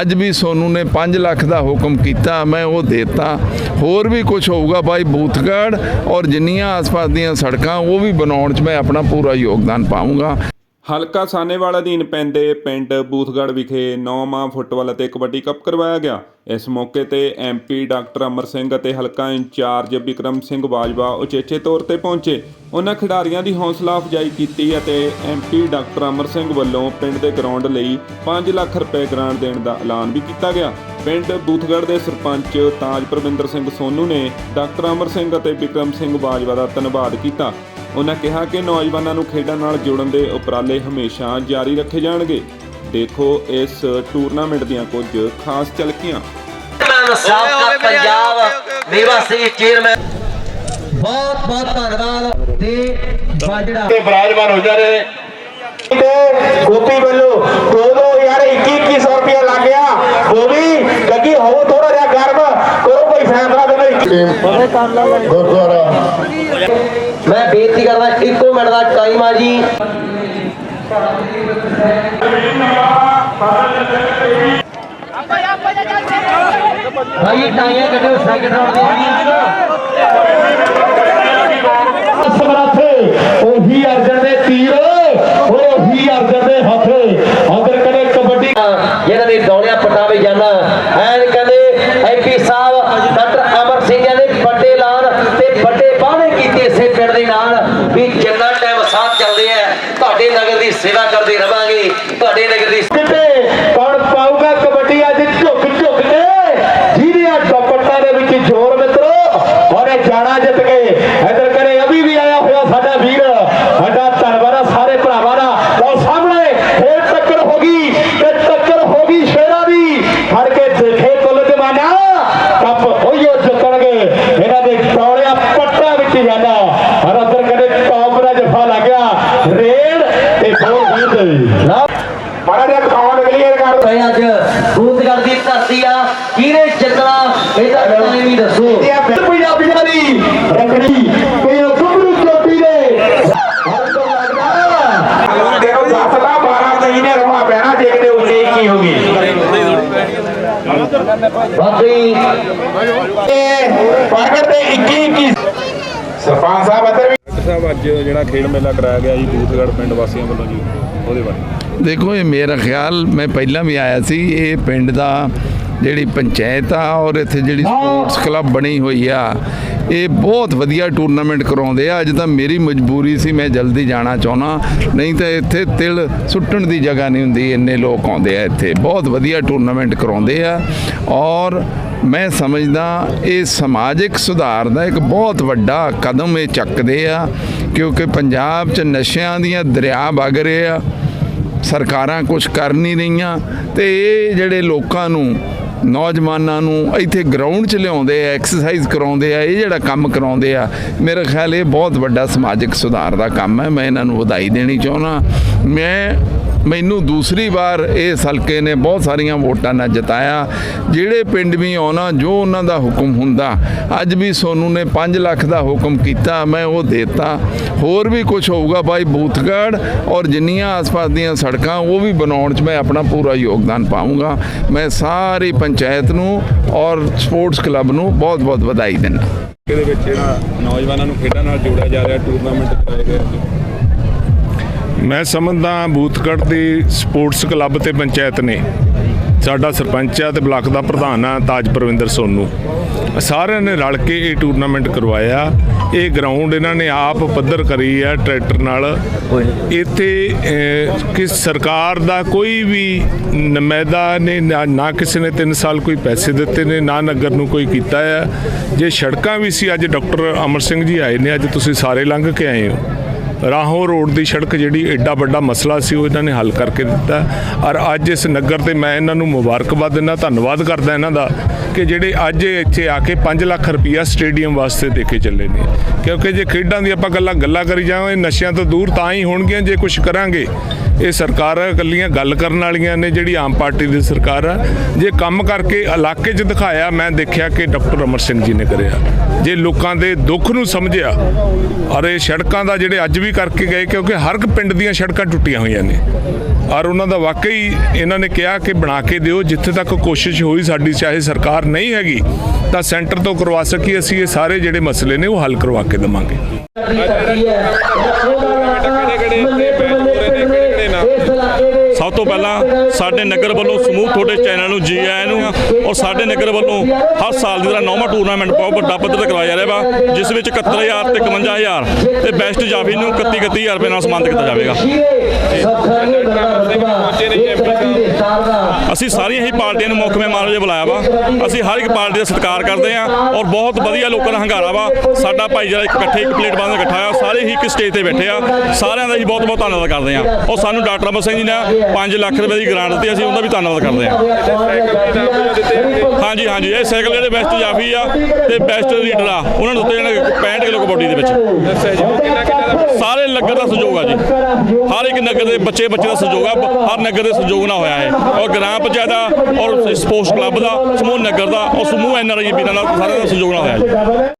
ਅੱਜ ਵੀ ਸੋਨੂ ਨੇ 5 ਲੱਖ ਦਾ ਹੁਕਮ ਕੀਤਾ, ਮੈਂ ਉਹ ਦੇਤਾ। ਹੋਰ ਵੀ ਕੁਝ ਹੋਊਗਾ ਬਾਈ ਬੂਥਗੜ ਔਰ ਜਿੰਨੀਆਂ ਆਸ-ਪਾਸ ਦੀਆਂ ਸੜਕਾਂ, ਉਹ ਵੀ ਬਣਾਉਣ 'ਚ ਮੈਂ ਆਪਣਾ ਪੂਰਾ ਯੋਗਦਾਨ ਪਾਉਂਗਾ ਹਲਕਾ ਸਾਨੇਵਾਲ ਅਧੀਨ ਪੈਂਦੇ ਪਿੰਡ ਬੂਥਗੜ੍ਹ ਵਿਖੇ ਨੌਵਾਂ ਫੁੱਟਬਾਲ ਅਤੇ ਕਬੱਡੀ ਕੱਪ ਕਰਵਾਇਆ ਗਿਆ। ਇਸ ਮੌਕੇ ਤੇ ਐਮਪੀ ਡਾਕਟਰ ਅਮਰ ਸਿੰਘ ਅਤੇ ਹਲਕਾ ਇੰਚਾਰਜ ਬਿਕਰਮ ਸਿੰਘ ਬਾਜਵਾ ਉਚੇਚੇ ਤੌਰ ਤੇ ਪਹੁੰਚੇ। ਉਹਨਾਂ ਖਿਡਾਰੀਆਂ ਦੀ ਹੌਸਲਾ ਅਫਜ਼ਾਈ ਕੀਤੀ ਅਤੇ ਐਮਪੀ ਡਾਕਟਰ ਅਮਰ ਸਿੰਘ ਵੱਲੋਂ ਪਿੰਡ ਦੇ ਗਰਾਊਂਡ ਲਈ 5 ਲੱਖ ਰੁਪਏ ਗ੍ਰਾਂਟ ਦੇਣ ਦਾ ਐਲਾਨ ਵੀ ਕੀਤਾ ਗਿਆ। ਪਿੰਡ ਬੂਥਗੜ੍ਹ ਦੇ ਸਰਪੰਚ ਤਾਜ ਪ੍ਰਵਿੰਦਰ ਸਿੰਘ ਸੋਨੂ ਨੇ ਡਾਕਟਰ ਅਮਰ ਸਿੰਘ ਅਤੇ ਵਿਕਰਮ ਸਿੰਘ ਬਾਜਵਾ ਦਾ ਧੰਨਵਾਦ ਕੀਤਾ। ਉਹਨਾਂ ਕਿਹਾ ਕਿ ਨੌਜਵਾਨਾਂ ਨੂੰ ਖੇਡਾਂ ਨਾਲ ਜੋੜਨ ਦੇ ਉਪਰਾਲੇ ਹਮੇਸ਼ਾ ਜਾਰੀ ਰੱਖੇ ਜਾਣਗੇ। ਦੇਖੋ ਇਸ ਟੂਰਨਾਮੈਂਟ ਦੀਆਂ ਕੁਝ ਖਾਸ ਝਲਕੀਆਂ। ਸਾਬਕਾ ਪੰਜਾਬ ਨਿਵਾਸੀ ਚੇਅਰਮੈਨ ਬਹੁਤ ਬਹੁਤ ਧੰਨਵਾਦ। ਤੇ ਬਾਜੜਾ। ਤੇ ਬਰਾਜਮਾਨ ਹੋ ਜਾ ਰਹੇ ਨੇ ਤੇ ਗੋਪੀ ਵੱਲੋਂ ਦੋ ਦੋ ਯਾਰ 21 2100 ਰੁਪਇਆ ਲੱਗ ਗਿਆ। ਉਹ ਵੀ ਗੱਗੀ ਹੋ ਥੋੜਾ ਜਿਹਾ ਗਰਮ। ਕਰੋ ਕੋਈ ਫੈਸਲਾ ਦੇ ਨਹੀਂ ਗੁਰਦੁਆਰਾ। ਮੈਂ ਬੇਨਤੀ ਕਰਦਾ ਇੱਕੋ ਮਿੰਟ ਦਾ ਟਾਈਮ ਆ ਜੀ। ਭਾਈ ਟਾਈਆਂ ਕੱਢੋ ਸੈਕਿੰਡ ਰਾਉਂਡ ਦੇ ਸਮਰਾਥੇ ਉਹੀ ਅਰਜਨ ਦੇ ਤੀਰ ਉਹੀ ਅਰਜਨ ਦੇ ਹੱਥ ਅਗਰ ਕਦੇ ਕਬੱਡੀ ਜਿਹਨਾਂ ਦੇ ਦੌੜਿਆ ਪਟਾਵੇ ਜਾਣਾ ਐਨ ਕਹਿੰਦੇ ਐਪੀ ਸਾਹਿਬ ਡਾਕਟਰ ਅਮਰ ਸਿੰਘ ਜੀ ਨੇ ਵੱਡੇ ਐਲਾਨ ਤੇ ਵੱਡੇ ਵਾਅਦੇ ਕੀਤੇ ਇਸੇ ਪਿੰਡ ਦੇ ਨਾਲ ਵੀ ਜਿੰਨਾ ਟਾਈਮ ਸਾਥ ਚੱਲਦੇ ਆ ਤੁਹਾਡੇ ਨਗਰ ਦੀ ਸੇਵਾ ਕਰਦੇ ਰਵਾਂਗੇ ਤੁਹਾਡੇ ਨਗਰ ਦੀ ਕਿਤੇ ਕੌਣ ਪਾਊਗਾ ਕਬੱਡੀ ਅੱਜ ਝੁਕ ਝੁਕ ਕੇ? ਜਿਹਦੇ ਆ ਦੁਪੱਟਾ ਦੇ ਵਿੱਚ ਜ਼ੋਰ ਮਿੱਤਰੋ, ਉਹਨੇ ਜਾਣਾ ਜਿੱਤ ਕੇ। ਇਧਰ ਕਰੇ, ਅਭੀ ਵੀ ਆਇਆ ਹੋਇਆ ਸਾਡਾ ਵੀਰ। ਸਾਡਾ ਧੰਨਵਾਦ ਆ ਸਾਰੇ ਭਰਾਵਾਂ ਦਾ। ਲਓ ਸਾਹਮਣੇ, ਫੇਰ ਟੱਕਰ ਹੋ ਗਈ ਤੇ ਟੱਕਰ ਹੋ ਗਈ ਸ਼ੇਰਾਂ ਦੀ। ਫੜ ਕੇ ਦੇਖੇ ਕੁੱਲ ਜਮਾਨਾ। ਕੱਪ ਉਹੀਓ ਜਿੱਤਣਗੇ। ਇਹਨਾਂ ਦੇ ਟੌਲਿਆ ਪੱਟਾ ਵਿੱਚ ਜਾਣਾ ਹਰ ਅੰਦਰ ਕਦੇ ਟੌਪ ਦਾ ਜਫਾ ਲੱਗਿਆ ਰੇਡ ਤੇ ਦੋ ਵੀਹ ਨਾ ਮਾੜਾ ਜਿਹਾ ਕਾਉਂਟ ਕਲੀਅਰ ਕਰ ਭਾਈ ਅੱਜ ਬੂਤਗੜ ਦੀ ਧਰਤੀ ਆ ਕਿਹਨੇ ਜਿੱਤਣਾ ਇਹਦਾ ਤੁਸੀਂ ਵੀ ਦੱਸੋ ਇਹ ਪੰਜਾਬੀਆਂ ਦੀ ਰੱਖੜੀ ਕੋਈ ਗੱਭਰੂ ਚੋਟੀ ਦੇ ਹਰ ਤੋਂ ਲੱਗਦਾ ਦੇਖੋ 10 ਦਾ 12 ਮਹੀਨੇ ਰਵਾ ਪੈਣਾ ਜੇ ਕਿਤੇ ਉੱਤੇ ਕੀ ਹੋ ਗਈ? ਬਾਕੀ ਇਹ ਪ੍ਰਗਟ ਤੇ 21 21 ਸਰਪੰਚ ਸਾਹਿਬ ਡਾਕਟਰ ਸਾਹਿਬ ਅੱਜ ਜਿਹੜਾ ਖੇਡ ਮੇਲਾ ਕਰਾਇਆ ਗਿਆ ਜੀ ਬੂਥਗੜ੍ਹ ਪਿੰਡ ਵਾਸੀਆਂ ਵੱਲੋਂ ਜੀ ਉਹਦੇ ਬਾਰੇ। ਦੇਖੋ ਇਹ ਮੇਰਾ ਖਿਆਲ ਮੈਂ ਪਹਿਲਾਂ ਵੀ ਆਇਆ ਸੀ ਇਹ ਪਿੰਡ ਦਾ ਜਿਹੜੀ ਪੰਚਾਇਤ ਆ ਔਰ ਇੱਥੇ ਜਿਹੜੀ ਸਪੋਰਟਸ ਕਲੱਬ ਬਣੀ ਹੋਈ ਆ, ਇਹ ਬਹੁਤ ਵਧੀਆ ਟੂਰਨਾਮੈਂਟ ਕਰਾਉਂਦੇ ਆ। ਅੱਜ ਤਾਂ ਮੇਰੀ ਮਜਬੂਰੀ ਸੀ, ਮੈਂ ਜਲਦੀ ਜਾਣਾ ਚਾਹੁੰਦਾ। ਨਹੀਂ ਤਾਂ ਇੱਥੇ ਤਿਲ ਸੁੱਟਣ ਦੀ ਜਗ੍ਹਾ ਨਹੀਂ ਹੁੰਦੀ, ਇੰਨੇ ਲੋਕ ਆਉਂਦੇ ਆ ਇੱਥੇ। ਬਹੁਤ ਵਧੀਆ ਟੂਰਨਾਮੈਂਟ ਕਰਾਉਂਦੇ ਆ। ਔਰ ਮੈਂ ਸਮਝਦਾ, ਇਹ ਸਮਾਜਿਕ ਸੁਧਾਰ ਦਾ ਇੱਕ ਬਹੁਤ ਵੱਡਾ ਕਦਮ ਇਹ ਚੱਕਦੇ ਆ, ਕਿਉਂਕਿ ਪੰਜਾਬ 'ਚ ਨਸ਼ਿਆਂ ਦੀਆਂ ਦਰਿਆ ਵਗ ਰਹੇ ਆ। ਸਰਕਾਰਾਂ ਕੁਝ ਕਰ ਨਹੀਂ ਰਹੀਆਂ ਤੇ ਇਹ ਜਿਹੜੇ ਲੋਕਾਂ ਨੂੰ ਨੌਜਵਾਨਾਂ ਨੂੰ ਇੱਥੇ ਗਰਾਊਂਡ 'ਚ ਲਿਆਉਂਦੇ ਆ ਐਕਸਰਸਾਈਜ਼ ਕਰਾਉਂਦੇ ਆ, ਇਹ ਜਿਹੜਾ ਕੰਮ ਕਰਾਉਂਦੇ ਆ, ਮੇਰਾ ਖਿਆਲ ਇਹ ਬਹੁਤ ਵੱਡਾ ਸਮਾਜਿਕ ਸੁਧਾਰ ਦਾ ਕੰਮ ਹੈ, ਮੈਂ ਇਹਨਾਂ ਨੂੰ ਵਧਾਈ ਦੇਣੀ ਚਾਹੁੰਦਾ। ਮੈਂ ਮੈਨੂੰ ਦੂਸਰੀ ਵਾਰ ਇਸ ਹਲਕੇ ਨੇ ਬਹੁਤ ਸਾਰੀਆਂ ਵੋਟਾਂ ਨਾਲ ਜਿਤਾਇਆ। ਜਿਹੜੇ ਪਿੰਡ ਵੀ ਆਉਣਾ, ਜੋ ਉਹਨਾਂ ਦਾ ਹੁਕਮ ਹੁੰਦਾ, ਅੱਜ ਵੀ ਸੋਨੂ ਨੇ 5 ਲੱਖ ਦਾ ਹੁਕਮ ਕੀਤਾ, ਮੈਂ ਉਹ ਦੇਤਾ। ਹੋਰ ਵੀ ਕੁਝ ਹੋਊਗਾ ਬਾਈ ਬੂਥਗੜ ਔਰ ਜਿੰਨੀਆਂ ਆਸ-ਪਾਸ ਦੀਆਂ ਸੜਕਾਂ, ਉਹ ਵੀ ਬਣਾਉਣ 'ਚ ਮੈਂ ਆਪਣਾ ਪੂਰਾ ਯੋਗਦਾਨ ਪਾਉਂਗਾ ਮੈਂ ਸਾਰੀ ਪੰਚਾਇਤ ਨੂੰ ਔਰ ਸਪੋਰਟਸ ਕਲੱਬ ਨੂੰ ਬਹੁਤ-ਬਹੁਤ ਵਧਾਈ ਦਿੰਦਾ। ਇਹਦੇ ਵਿੱਚ ਜਿਹੜਾ ਨੌਜਵਾਨਾਂ ਨੂੰ ਖੇਡਾਂ ਨਾਲ ਜੋੜਿਆ ਜਾ ਰਿਹਾ, ਟੂਰਨਾਮੈਂਟ ਕਰਾਏ ਗਏ ਮੈਂ ਸਮਝਦਾ ਬੂਥਗੜ੍ਹ ਦੀ ਸਪੋਰਟਸ ਕਲੱਬ ਤੇ ਪੰਚਾਇਤ ਨੇ। ਸਾਡਾ ਸਰਪੰਚ ਆ ਤੇ ਬਲਾਕ ਦਾ ਪ੍ਰਧਾਨ ਆ, ਤਾਜ ਪ੍ਰਵਿੰਦਰ ਸੋਨੂ। ਸਾਰਿਆਂ ਨੇ ਰਲ ਕੇ ਇਹ ਟੂਰਨਾਮੈਂਟ ਕਰਵਾਇਆ। ਇਹ ਗਰਾਊਂਡ ਇਹਨਾਂ ਨੇ ਆਪ ਪੱਧਰ ਕਰੀ ਆ, ਟਰੈਕਟਰ ਨਾਲ। ਇੱਥੇ ਕਿ ਸਰਕਾਰ ਦਾ ਕੋਈ ਵੀ ਨੁਮਾਇੰਦਾ ਨੇ, ਨਾ ਨਾ ਕਿਸੇ ਨੇ 3 ਸਾਲ ਕੋਈ ਪੈਸੇ ਦਿੱਤੇ ਨੇ, ਨਾ ਨਗਰ ਨੂੰ ਕੋਈ ਕੀਤਾ ਆ। ਜੇ ਸੜਕਾਂ ਵੀ ਸੀ, ਅੱਜ ਡਾਕਟਰ ਅਮਰ ਸਿੰਘ ਜੀ ਆਏ ਨੇ, ਅੱਜ ਤੁਸੀਂ ਸਾਰੇ ਲੰਘ ਕੇ ਆਏ ਹੋ। ਰਾਹੋਂ ਰੋਡ ਦੀ ਸੜਕ ਜਿਹੜੀ ਐਡਾ ਵੱਡਾ ਮਸਲਾ ਸੀ, ਉਹ ਇਹਨਾਂ ਨੇ ਹੱਲ ਕਰਕੇ ਦਿੱਤਾ। ਔਰ ਅੱਜ ਇਸ ਨਗਰ ਤੇ ਮੈਂ ਇਹਨਾਂ ਨੂੰ ਮੁਬਾਰਕਬਾਦ ਦਿੰਦਾ, ਧੰਨਵਾਦ ਕਰਦਾ ਇਹਨਾਂ ਦਾ ਕਿ ਜਿਹੜੇ ਅੱਜ ਇੱਥੇ ਆ ਕੇ 5 ਲੱਖ ਰੁਪਈਆ ਸਟੇਡੀਅਮ ਵਾਸਤੇ ਦੇ ਕੇ ਚੱਲੇ ਨੇ। ਕਿਉਂਕਿ ਜੇ ਖੇਡਾਂ ਦੀ ਆਪਾਂ ਗੱਲਾਂ ਗੱਲਾਂ ਕਰੀ ਜਾਵਾਂ ਨਸ਼ਿਆਂ ਤੋਂ ਦੂਰ ਤਾਂ ਹੀ ਹੋਣਗੀਆਂ, ਜੇ ਕੁਝ ਕਰਾਂਗੇ। ਇਹ ਸਰਕਾਰ ਇਕੱਲੀਆਂ ਗੱਲ ਕਰਨ ਵਾਲੀਆਂ ਨੇ, ਜਿਹੜੀ ਆਮ ਪਾਰਟੀ ਦੀ ਸਰਕਾਰ ਆ। ਜੇ ਕੰਮ ਕਰਕੇ ਇਲਾਕੇ 'ਚ ਦਿਖਾਇਆ, ਮੈਂ ਦੇਖਿਆ ਕਿ ਡਾਕਟਰ ਅਮਰ ਸਿੰਘ ਜੀ ਨੇ ਕਰਿਆ। ਜੇ ਲੋਕਾਂ ਦੇ ਦੁੱਖ ਨੂੰ ਸਮਝਿਆ, ਔਰ ਇਹ ਸੜਕਾਂ ਦਾ ਜਿਹੜੇ ਅੱਜ ਵੀ ਕਰਕੇ ਗਏ ਕਿਉਂਕਿ ਹਰ ਇੱਕ ਪਿੰਡ ਦੀਆਂ ਸੜਕਾਂ ਟੁੱਟੀਆਂ ਹੋਈਆਂ ਨੇ। ਔਰ ਉਹਨਾਂ ਦਾ ਵਾਕਈ ਇਹਨਾਂ ਨੇ ਕਿਹਾ ਕਿ ਬਣਾ ਕੇ ਦਿਓ, ਜਿੱਥੇ ਤੱਕ ਕੋਸ਼ਿਸ਼ ਹੋਈ ਸਾਡੀ, ਚਾਹੇ ਸਰਕਾਰ ਨਹੀਂ ਹੈਗੀ, ਤਾਂ ਸੈਂਟਰ ਤੋਂ ਕਰਵਾ ਸਕੀ ਅਸੀਂ ਇਹ ਸਾਰੇ ਜਿਹੜੇ ਮਸਲੇ ਨੇ, ਉਹ ਹੱਲ ਕਰਵਾ ਕੇ ਦੇਵਾਂਗੇ। ਸਭ ਤੋਂ ਪਹਿਲਾਂ ਸਾਡੇ ਨਗਰ ਵੱਲੋਂ ਸਮੂਹ ਤੁਹਾਡੇ ਚੈਨਲ ਨੂੰ ਜੀ ਆਇਆਂ ਨੂੰ ਔਰ ਸਾਡੇ ਨਗਰ ਵੱਲੋਂ ਹਰ ਸਾਲ ਦੀ ਤਰ੍ਹਾਂ ਨੌਵਾਂ ਟੂਰਨਾਮੈਂਟ ਬਹੁਤ ਵੱਡਾ ਪੱਧਰ ਤੇ ਕਰਵਾਇਆ ਜਾ ਰਿਹਾ ਵਾ, ਜਿਸ ਵਿੱਚ 71000 ਤੇ 51000 ਤੇ ਬੈਸਟ ਜਾਫੀ ਨੂੰ 31 31000 ਰੁਪਏ ਨਾਲ ਸਨਮਾਨਿਤ ਕੀਤਾ ਜਾਵੇਗਾ। ਅਸੀਂ ਸਾਰੀਆਂ ਹੀ ਪਾਰਟੀਆਂ ਨੂੰ ਮੁੱਖ ਮਹਿਮਾਨ ਵਜੋਂ ਬੁਲਾਇਆ ਵਾ। ਅਸੀਂ ਹਰ ਇੱਕ ਪਾਰਟੀ ਦਾ ਸਤਿਕਾਰ ਕਰਦੇ ਹਾਂ ਔਰ ਬਹੁਤ ਵਧੀਆ ਲੋਕਾਂ ਦਾ ਹੰਗਾਰਾ ਵਾ। ਸਾਡਾ ਭਾਈਚਾਰਾ ਇੱਕ ਇਕੱਠੇ ਇੱਕ ਪਲੇਟ ਬੰਦ ਇਕੱਠਾ ਆ। ਸਾਰੇ ਹੀ ਇੱਕ ਸਟੇਜ ਤੇ ਬੈਠੇ ਆ। ਸਾਰਿਆਂ ਦਾ ਹੀ ਬਹੁਤ ਬਹੁਤ ਧੰਨਵਾਦ ਕਰਦੇ ਹਾਂ ਔਰ ਸਾਨੂੰ ਡਾਕਟਰ ਅਮਰ ਸਿੰਘ ਜੀ ਨੇ 5 ਲੱਖ ਰੁਪਏ ਦੀ ਗ੍ਰਾਂਟ ਦਿੱਤੀ ਅਸੀਂ ਉਹਦਾ ਵੀ ਧੰਨਵਾਦ ਕਰਦੇ ਹਾਂ। ਹਾਂਜੀ ਹਾਂਜੀ ਇਹ ਸਾਈਕਲ ਜਿਹੜੇ ਬੈਸਟ ਜਾਫੀ ਆ ਤੇ ਬੈਸਟ ਲੀਡਰ ਆ ਉਹਨਾਂ ਨੂੰ ਦਿੱਤੇ ਜਾਣਗੇ 65 ਕਿਲੋ ਕਬੱਡੀ ਦੇ ਵਿੱਚ। ਸਾਰੇ ਨਗਰ ਦਾ ਸਹਿਯੋਗ ਆ ਜੀ। ਹਰ ਇੱਕ ਨਗਰ ਦੇ ਬੱਚੇ ਬੱਚੇ ਦਾ ਸਹਿਯੋਗ ਆ ਹਰ ਨਗਰ ਦੇ ਸਹਿਯੋਗ ਨਾਲ ਹੋਇਆ ਹੈ ਔਰ ਗ੍ਰਾਮ ਪੰਚਾਇਤ ਦਾ ਔਰ ਸਪੋਰਟਸ ਕਲੱਬ ਦਾ ਸਮੂਹ ਨਗਰ ਦਾ ਔਰ ਸਮੂਹ ਐਨਆਰਆਈ ਵੀਰਾਂ ਨਾਲ ਸਾਰਿਆਂ ਦਾ ਸਹਿਯੋਗ ਨਾਲ ਹੋਇਆ ਜੀ।